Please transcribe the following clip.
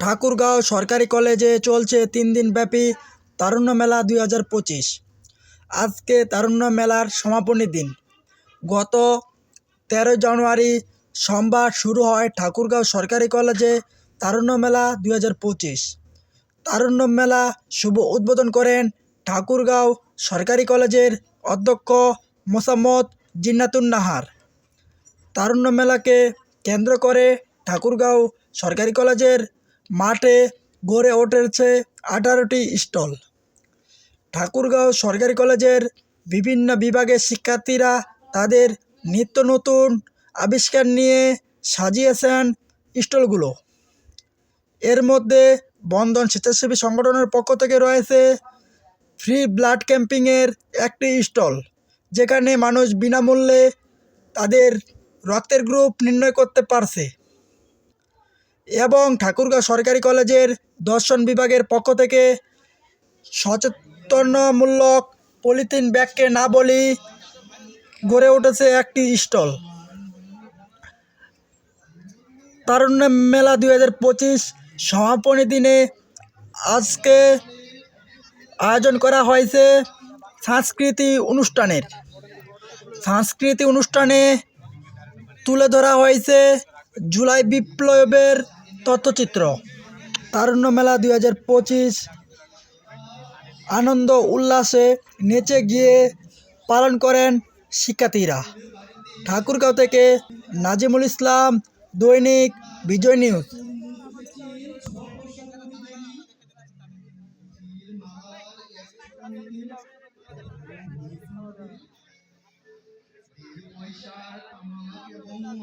ঠাকুরগাঁও সরকারি কলেজে চলছে তিন দিন ব্যাপী তারুণ্য মেলা দুই হাজার পঁচিশ। আজকে তারুণ্য মেলার সমাপনী দিন। গত তেরো জানুয়ারি সোমবার শুরু হয় ঠাকুরগাঁও সরকারি কলেজে তারুণ্য মেলা দুই হাজার পঁচিশ। তারুণ্য মেলা শুভ উদ্বোধন করেন ঠাকুরগাঁও সরকারি কলেজের অধ্যক্ষ মোসাম্মদ জিন্নাতুন নাহার। তারুণ্য মেলাকে কেন্দ্র করে ঠাকুরগাঁও সরকারি কলেজের মাঠে গড়ে উঠেছে আঠারোটি স্টল। ঠাকুরগাঁও সরকারি কলেজের বিভিন্ন বিভাগের শিক্ষার্থীরা তাদের নিত্য নতুন আবিষ্কার নিয়ে সাজিয়েছেন স্টলগুলো। এর মধ্যে বন্ধন স্বেচ্ছাসেবী সংগঠনের পক্ষ থেকে রয়েছে ফ্রি ব্লাড ক্যাম্পিংয়ের একটি স্টল, যেখানে মানুষ বিনামূল্যে তাদের রক্তের গ্রুপ নির্ণয় করতে পারছে। এবং ঠাকুরগাঁও সরকারি কলেজের দর্শন বিভাগের পক্ষ থেকে সচেতনমূলক পলিথিন ব্যাগকে না বলি গড়ে উঠেছে একটি স্টল। তারুণ্য মেলা দুই হাজার পঁচিশ সমাপনী দিনে আজকে আয়োজন করা হয়েছে সাংস্কৃতিক অনুষ্ঠানের। সাংস্কৃতিক অনুষ্ঠানে তুলে ধরা হয়েছে জুলাই বিপ্লবের তথ্যচিত্র। তারুণ্য মেলা দুই হাজার পঁচিশ। আনন্দ উল্লাসে নেচে গিয়ে পালন করেন শিক্ষার্থীরা। ঠাকুরগাঁও থেকে নাজিমুল ইসলাম, দৈনিক বিজয় নিউজ।